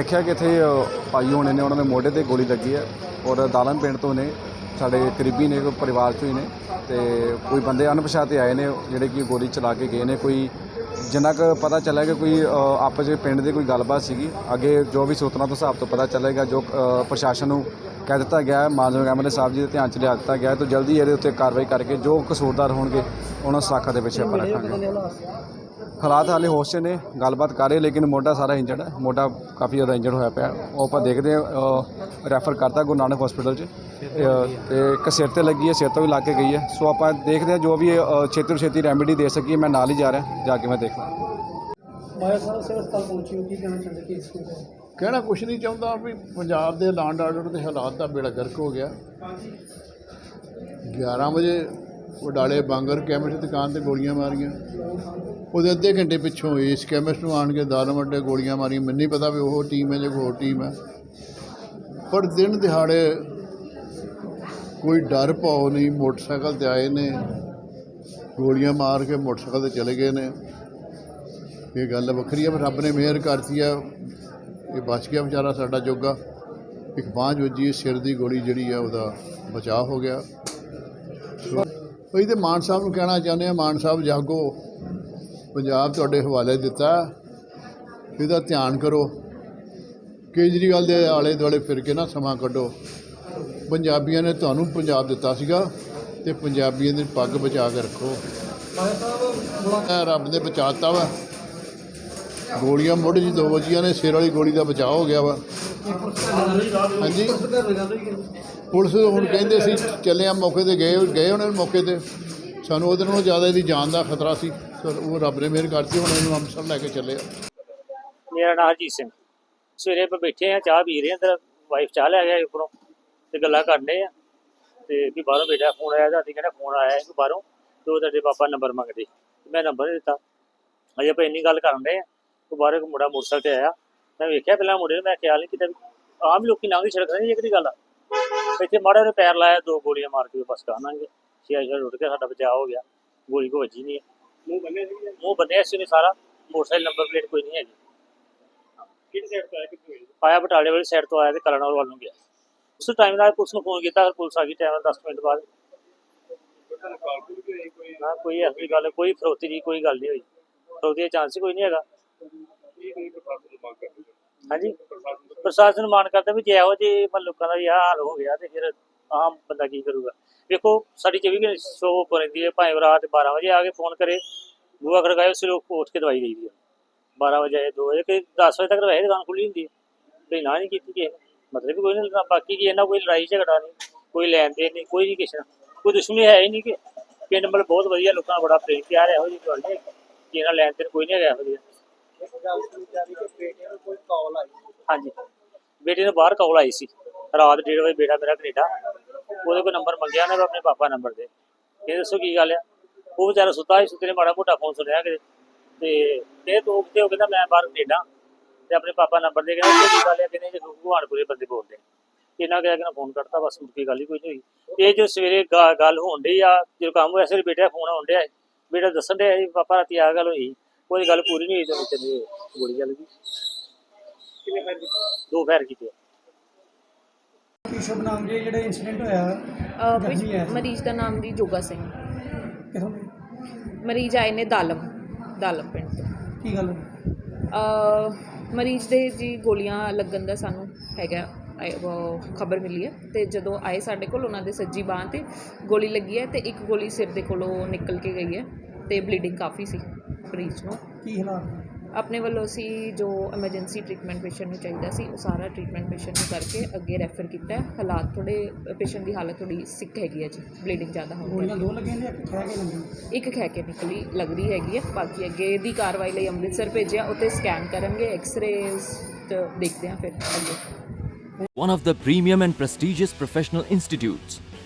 ਦੇਖਿਆ ਕਿ ਇੱਥੇ ਭਾਈ ਹੋਣੇ ਨੇ ਉਹਨਾਂ ਦੇ ਮੋਢੇ ਤੇ ਗੋਲੀ ਲੱਗੀ ਹੈ ਔਰ ਦਾਲਮ ਪਿੰਡ ਤੋਂ ਨੇ, ਸਾਡੇ ਕਰੀਬੀ ਨੇ ਕੋਈ ਪਰਿਵਾਰ ਚੋਂ ਹੀ ਨੇ ਤੇ ਕੋਈ ਬੰਦੇ ਅਣਪਛਾਤੇ ਆਏ ਨੇ, ਜਿਹੜੇ ਕਿ ਗੋਲੀ ਚਲਾ ਕੇ ਗਏ ਨੇ, ਕੋਈ ਜਿੰਨਾ ਕੁ ਪਤਾ ਚੱਲਿਆ ਕਿ ਕੋਈ ਆਪਸ ਵਿੱਚ ਪਿੰਡ ਦੀ ਕੋਈ ਗੱਲਬਾਤ ਸੀਗੀ, ਅੱਗੇ ਜੋ ਵੀ ਸੂਤਰਾਂ ਤੋਂ ਹਿਸਾਬ ਤੋਂ ਪਤਾ ਚੱਲੇਗਾ, ਜੋ ਪ੍ਰਸ਼ਾਸਨ ਨੂੰ ਕਹਿ ਦਿੱਤਾ ਗਿਆ ਹੈ, ਮਾਨਯੋਗ ਐਮਐਲਏ ਸਾਹਿਬ ਜੀ ਦੇ ਧਿਆਨ ਚ ਲਿਆ ਦਿੱਤਾ ਗਿਆ ਹੈ ਜਲਦੀ ਇਹਦੇ ਉੱਤੇ ਕਾਰਵਾਈ ਕਰਕੇ ਜੋ ਕਸੂਰਦਾਰ ਹੋਣਗੇ, ਉਹਨਾਂ ਸਾਖਾ ਦੇ ਪਿੱਛੇ ਆਪਾਂ ਰੱਖਾਂਗੇ। ਹਾਲਾਤ ਹਾਲੇ ਹੋਸ਼ 'ਚ ਨੇ ਗੱਲਬਾਤ ਕਰ ਰਹੇ ਲੇਕਿਨ ਮੋਢਾ ਸਾਰਾ ਇੰਜਰਡ ਹੈ ਮੋਢਾ ਕਾਫੀ ਜ਼ਿਆਦਾ ਇੰਜਰਡ ਹੋਇਆ ਪਿਆ। ਉਹ ਆਪਾਂ ਦੇਖਦੇ ਹਾਂ ਰੈਫਰ ਕਰਤਾ ਗੁਰੂ ਨਾਨਕ ਹਸਪੀਟਲ 'ਚ। ਤੇ ਇੱਕ ਸਿਰ ਤੇ ਲੱਗੀ ਹੈ ਸਿਰ ਤੋਂ ਵੀ ਲੱਗ ਕੇ ਗਈ ਹੈ। ਸੋ ਆਪਾਂ ਦੇਖਦੇ ਹਾਂ ਜੋ ਵੀ ਛੇਤੀ ਤੋਂ ਛੇਤੀ ਰੈਮੇਡੀ ਦੇ ਸਕੀਏ ਮੈਂ ਨਾਲ ਹੀ ਜਾ ਰਿਹਾ ਜਾ ਕੇ ਮੈਂ ਦੇਖਦਾ। ਮਾਇਆ ਸਾਹਿਬ ਸਿਵਲ ਹਸਪਤਾਲ ਪਹੁੰਚੀ ਹੋ ਕੀ ਕਹਿਣਾ ਚਾਹੁੰਦੇ ਕਿ ਇਸ ਨੂੰ ਕਹਿਣਾ ਕੁਛ ਨਹੀਂ ਚਾਹੁੰਦਾ ਵੀ ਪੰਜਾਬ ਦੇ ਲਾਂਡ ਆਰਡਰ ਦੇ ਹਾਲਾਤ ਦਾ ਬੇੜਾ ਗਰਕ ਹੋ ਗਿਆ। 11 ਵਜੇ ਵਡਾਲੇ ਬਾਂਗਰ ਕੈਮਿਸਟ ਦੁਕਾਨ ਤੇ ਗੋਲੀਆਂ ਮਾਰੀਆਂ। ਉਹਦੇ ਅੱਧੇ ਘੰਟੇ ਪਿੱਛੋਂ ਇਸ ਕੈਮਿਸਟ ਨੂੰ ਆਣ ਕੇ ਦਾਰਨ ਵੱਡੇ ਗੋਲੀਆਂ ਮਾਰੀਆਂ। ਮੈਨੂੰ ਨਹੀਂ ਪਤਾ ਵੀ ਉਹ ਟੀਮ ਹੈ ਜਾਂ ਕੋਈ ਹੋਰ ਟੀਮ ਹੈ। ਪਰ ਦਿਨ ਦਿਹਾੜੇ ਕੋਈ ਡਰ ਪਾਉ ਨਹੀਂ, ਮੋਟਰਸਾਈਕਲ ਤੇ ਆਏ ਨੇ। ਗੋਲੀਆਂ ਮਾਰ ਕੇ ਮੋਟਰਸਾਈਕਲ ਤੇ ਚਲੇ ਗਏ ਨੇ। ਇਹ ਗੱਲ ਵੱਖਰੀ ਹੈ, ਪਰ ਰੱਬ ਨੇ ਮਿਹਰ ਕਰਤੀ ਆ ਇਹ ਬਚ ਗਿਆ ਵਿਚਾਰਾ ਸਾਡਾ ਜੋਗਾ। ਇੱਕ ਬਾਂਝ ਵੱਜੀ, ਸਿਰ ਦੀ ਗੋਲੀ ਜਿਹੜੀ ਆ ਉਹਦਾ ਬਚਾਅ ਹੋ ਗਿਆ। ਉਹ ਤੇ ਮਾਨ ਸਾਹਿਬ ਨੂੰ ਕਹਿਣਾ ਚਾਹੁੰਦੇ ਆ ਮਾਨ ਸਾਹਿਬ ਜਾਗੋ। ਪੰਜਾਬ ਤੁਹਾਡੇ ਹਵਾਲੇ ਦਿੱਤਾ। ਇਹਦਾ ਧਿਆਨ ਕਰੋ। ਕੇਜਰੀਵਾਲ ਦੇ ਆਲੇ ਦੁਆਲੇ ਫਿਰ ਕੇ ਨਾ ਸਮਾਂ ਕੱਢੋ। ਪੰਜਾਬੀਆਂ ਨੇ ਤੁਹਾਨੂੰ ਪੰਜਾਬ ਦਿੱਤਾ ਸੀਗਾ ਤੇ ਪੰਜਾਬੀਆਂ ਦੀ ਪੱਗ ਬਚਾ ਕੇ ਰੱਖੋ। ਰੱਬ ਨੇ ਬਚਾਤਾ ਵਾ। ਗੋਲੀਆਂ ਮੋਢੇ ਜੀ ਦੋ ਵੱਜੀਆਂ ਨੇ, ਸਿਰ ਵਾਲੀ ਗੋਲੀ ਦਾ ਬਚਾਅ ਹੋ ਗਿਆ ਵਾ। ਹਾਂਜੀ? ਪੁਲਿਸ ਹੁਣ ਕਹਿੰਦੇ ਸੀ, ਚੱਲੇ ਆ ਮੌਕੇ ਤੇ, ਗਏ ਗਏ ਉਹਨਾਂ ਮੌਕੇ ਤੇ। ਸਾਨੂੰ ਉਹਦੇ ਨਾਲੋਂ ਜ਼ਿਆਦਾ ਇਹਦੀ ਜਾਨ ਦਾ ਖਤਰਾ ਸੀ। ਉਹ ਰੱਬ ਨੇ ਮਿਹਰ ਕਰਤੀ, ਹੁਣ ਇਹਨੂੰ ਅੰਮ੍ਰਿਤਸਰ ਲੈ ਕੇ ਚੱਲੇ ਆ। ਮੇਰਾ ਨਾਮ ਹਰਜੀਤ ਸਿੰਘ। ਸਵੇਰੇ ਆਪਾਂ ਬੈਠੇ ਆ, ਚਾਹ ਪੀ ਰਹੇ ਆ ਤੇ ਵਾਈਫ ਚਾਹ ਲੈ ਗਿਆ ਉੱਪਰੋਂ, ਤੇ ਗੱਲਾਂ ਕਰਨੇ ਆ। ਤੇ ਵੀ ਬਾਹਰੋਂ ਬੇਟਾ ਫੋਨ ਆਇਆ ਤਾਂ ਕਹਿੰਦਾ ਫੋਨ ਆਇਆ ਇਹਨੂੰ ਬਾਹਰੋਂ। ਤੇ ਉਹ ਤੁਹਾਡੇ ਪਾਪਾ ਨੰਬਰ ਮੰਗਦੇ ਮੈਂ ਨੰਬਰ ਦਿੱਤਾ। ਅਜੇ ਆਪਾਂ ਇੰਨੀ ਗੱਲ ਕਰਨ ਦੇ ਆ। ਉਹ ਬਾਹਰੋਂ ਇੱਕ ਮੁੰਡਾ ਮੋਟਰਸਾਈਕਲ ਤੇ ਆਇਆ ਮੈਂ ਵੇਖਿਆ ਪਹਿਲਾਂ ਮੁੰਡੇ ਨੂੰ ਮੈਂ ਖਿਆਲ ਨਹੀਂ ਕੀਤਾ ਆਮ ਲੋਕੀ ਲੰਘਦੀ ਸੜਕ ਨਹੀਂ ਇਹ ਕਿਹੜੀ ਗੱਲ ਆ। ਇੱਥੇ ਮਾੜਾ ਜਿਹਾ ਪੈਰ ਲਾਇਆ ਦੋ ਗੋਲੀਆਂ ਮਾਰ ਕੇ ਬਸ ਕਾਨਾਂਗੇ ਛੇ ਛੇ ਰੁੱਟ ਕੇ ਸਾਡਾ ਬਚਾਅ ਹੋ ਗਿਆ ਗੋਲੀ ਕੋ ਵੱਜੀ ਨਹੀਂ ਮੂੰਹ ਬੰਨਿਆ ਸੀ ਮੂੰਹ ਬੰਨਿਆ ਸੀ ਸਾਰਾ ਮੋਟਰਸਾਈਕਲ ਨੰਬਰ ਪਲੇਟ ਕੋਈ ਨਹੀਂ ਹੈਗੀ। ਕਿਹੜੀ ਸਾਈਡ ਤੋਂ ਆਇਆ ਕਿੱਥੋਂ ਆਇਆ? ਬਟਾਲੇ ਵਾਲੀ ਸਾਈਡ ਤੋਂ ਆਇਆ ਤੇ ਕਲਨੌਰ ਵੱਲ ਨੂੰ ਗਿਆ। ਉਸ ਟਾਈਮ ਨਾਲ ਪੁਲਿਸ ਨੂੰ ਫੋਨ ਕੀਤਾ ਪੁਲਿਸ ਆ ਗਈ ਟਾਈਮ 10 ਮਿੰਟ ਬਾਅਦ। ਨਾ ਕੋਈ ਜਿਹੀ ਗੱਲ ਕੋਈ ਫਰੋਤੀ ਦੀ ਕੋਈ ਗੱਲ ਨਹੀਂ ਹੋਈ। ਫਰੋਤੀ ਦਾ ਚਾਂਸ ਕੋਈ ਨਹੀਂ ਹੈਗਾ। ਹਾਂਜੀ। ਪ੍ਰਸ਼ਾਸਨ ਮਾਨ ਕਰਦਾ ਵੀ ਜੇ ਇਹੋ ਜਿਹੇ ਮਤਲਬ ਲੋਕਾਂ ਦਾ ਵੀ ਆਹ ਹਾਲ ਹੋ ਗਿਆ ਤੇ ਫਿਰ ਆਮ ਬੰਦਾ ਕੀ ਕਰੂਗਾ। ਵੇਖੋ, ਸਾਡੀ 24 ਘੰਟੇ ਸ਼ੋ ਰਹਿੰਦੀ ਹੈ ਭਾਵੇਂ ਰਾਤ 12 ਵਜੇ ਆ ਕੇ ਫੋਨ ਕਰੇ ਬੂਆ ਖੜਕਾਏ ਉਸ ਲੋਕ ਉੱਠ ਕੇ ਦਵਾਈ ਦੇਈਦੀ ਹੈ। 12 ਵਜੇ ਆਏ 2 ਵਜੇ ਕਿ 10 ਵਜੇ ਤੱਕ ਵੈਸੇ ਦੁਕਾਨ ਖੁੱਲੀ ਹੁੰਦੀ ਹੈ। ਤੇ ਨਾ ਨਹੀਂ ਕੀਤੀ ਕਿ ਮਤਲਬ ਕਿ ਕੋਈ ਨਹੀਂ ਲੱਗਦਾ ਬਾਕੀ ਕੀ ਇਹਨਾਂ ਕੋਈ ਲੜਾਈ ਝਗੜਾ ਨਹੀਂ, ਕੋਈ ਲੈਣ ਦੇਣ ਨਹੀਂ, ਕੋਈ ਨਹੀਂ ਕਿਸੇ ਨਾਲ। ਕੋਈ ਦੁਸ਼ਮਣੀ ਹੈ ਹੀ ਨਹੀਂ ਕਿ ਪਿੰਡ ਮਤਲਬ ਬਹੁਤ ਵਧੀਆ, ਲੋਕਾਂ ਦਾ ਬੜਾ ਪ੍ਰੇਮ, ਪਿਆਰ ਹੈ ਇਹੋ ਜਿਹੀ ਗੱਲ ਨਹੀਂ ਕਿ ਇਹਨਾਂ ਲੈਣ ਦੇਣ ਕੋਈ ਨਹੀਂ ਹੈਗਾ ਇਹੋ ਜਿਹਾ। ਹਾਂਜੀ। ਬੇਟੇ ਨੂੰ ਬਾਹਰ ਕਾਲ ਆਈ ਸੀ। ਰਾਤ 1:30 ਵਜੇ ਬੇਟਾ ਮੇਰਾ ਕੈਨੇਡਾ। ਉਹਦੇ ਕੋਲ ਨੰਬਰ ਮੰਗਿਆ, ਉਹਨੇ ਆਪਣੇ ਪਾਪਾ ਨੰਬਰ ਦੇ। ਇਹ ਦੱਸੋ ਕੀ ਗੱਲ ਆ? ਉਹ ਵਿਚਾਰਾ ਸੁੱਤਾ ਸੀ, ਸੁੱਤੇ ਨੇ ਮਾੜਾ ਮੋਟਾ ਫੋਨ ਸੁਣਿਆ ਕਿਤੇ। ਤੇ ਇਹ ਤੋਂ ਕਿਤੇ ਉਹ ਕਹਿੰਦਾ ਮੈਂ ਬਾਹਰ ਕੈਨੇਡਾ। ਤੇ ਆਪਣੇ ਪਾਪਾ ਨੰਬਰ ਦੇ ਕਹਿੰਦਾ, ਕੀ ਗੱਲ ਆ? ਕਹਿੰਦੇ, ਜੇ ਭਗਵਾਨਪੁਰੇ ਬੰਦੇ ਬੋਲਦੇ ਇਹਨਾਂ ਕਿਹਾ ਕਿ ਫੋਨ ਕੱਟਤਾ, ਬਸ ਮੁੱਕੀ ਗੱਲ ਹੀ ਕੋਈ ਨਹੀਂ ਹੋਈ। ਇਹ ਜੋ ਸਵੇਰੇ ਗੱਲ ਹੋਣ ਡਈ ਆ, ਜਦੋਂ ਕੰਮ ਹੋਇਆ ਸੀ ਬੇਟਾ ਫੋਨ ਆਉਣ ਡਿਆ ਬੇਟਾ ਦੱਸਣ ਡਿਆ ਸੀ, ਪਾਪਾ, ਰਾਤੀ ਆ ਗੱਲ ਹੋਈ। ਕੋਈ ਗੱਲ ਪੂਰੀ ਨਹੀਂ ਹੋਈ ਤੇ ਵਿੱਚ ਦੀ ਗੋਲੀ ਚੱਲ ਗਈ। ਕਿੰਨੇ ਫੈਰ ਦੋ ਫੈਰ ਕੀਤੇ। ਕੀ ਸ਼ੁਭ ਨਾਮ ਜੀ? ਜਿਹੜਾ ਇਨਸੀਡੈਂਟ ਹੋਇਆ ਅਹ ਹੈ। ਮਰੀਜ਼ ਦਾ ਨਾਮ ਜੀ ਜੋਗਾ ਸਿੰਘ। ਕਿਥੋਂ ਦੀ? ਮਰੀਜ਼ ਆਏ ਨੇ ਦਾਲਮ ਦਾਲਮ ਪਿੰਡ ਤੋਂ। ਕੀ ਗੱਲ ਅਹ ਮਰੀਜ਼ ਦੇ ਜੀ ਗੋਲੀਆਂ ਲੱਗਣ ਦਾ ਸਾਨੂੰ ਹੈਗਾ ਖਬਰ ਮਿਲੀ ਹੈ ਤੇ ਜਦੋਂ ਆਏ ਸਾਡੇ ਕੋਲ ਉਹਨਾਂ ਦੇ ਸੱਜੀ ਬਾਂਹ ਤੇ ਗੋਲੀ ਲੱਗੀ ਹੈ ਤੇ ਇੱਕ ਗੋਲੀ ਸਿਰ ਦੇ ਕੋਲੋਂ ਨਿਕਲ ਕੇ ਗਈ ਹੈ ਤੇ ਬਲੀਡਿੰਗ ਕਾਫੀ ਸੀ। ਮਰੀਜ਼ ਨੂੰ। ਕੀ ਹਾਲਾਤ ਆਪਣੇ ਵੱਲੋਂ ਅਸੀਂ ਜੋ ਐਮਰਜੈਂਸੀ ਟ੍ਰੀਟਮੈਂਟ ਪੇਸ਼ੈਂਟ ਨੂੰ ਚਾਹੀਦਾ ਸੀ ਉਹ ਸਾਰਾ ਟ੍ਰੀਟਮੈਂਟ ਪੇਸ਼ੈਂਟ ਨੂੰ ਕਰਕੇ ਅੱਗੇ ਰੈਫਰ ਕੀਤਾ ਹੈ। ਹਾਲਾਤ ਥੋੜੇ ਪੇਸ਼ੈਂਟ ਦੀ ਹਾਲਤ ਥੋੜੀ ਸਿੱਕ ਹੈਗੀ ਹੈ ਜੀ ਬਲੀਡਿੰਗ ਜ਼ਿਆਦਾ ਹੋਣ ਗੋਲੀਆਂ ਕਰਕੇ। ਦੋ ਲੱਗੀਆਂ ਨੇ ਇੱਕ ਖਾ ਕੇ ਲੱਗੀ ਇੱਕ ਖੈ ਕੇ ਨਿਕਲੀ ਲੱਗਦੀ ਹੈਗੀ ਹੈ। ਬਾਕੀ ਅੱਗੇ ਦੀ ਕਾਰਵਾਈ ਲਈ ਅੰਮ੍ਰਿਤਸਰ ਭੇਜਿਆ ਉੱਥੇ ਸਕੈਨ ਕਰਨਗੇ ਐਕਸ-ਰੇਜ਼ ਤੇ ਦੇਖਦੇ ਹਾਂ ਫਿਰ ਅੱਗੇ। One of the premium and prestigious professional institutes,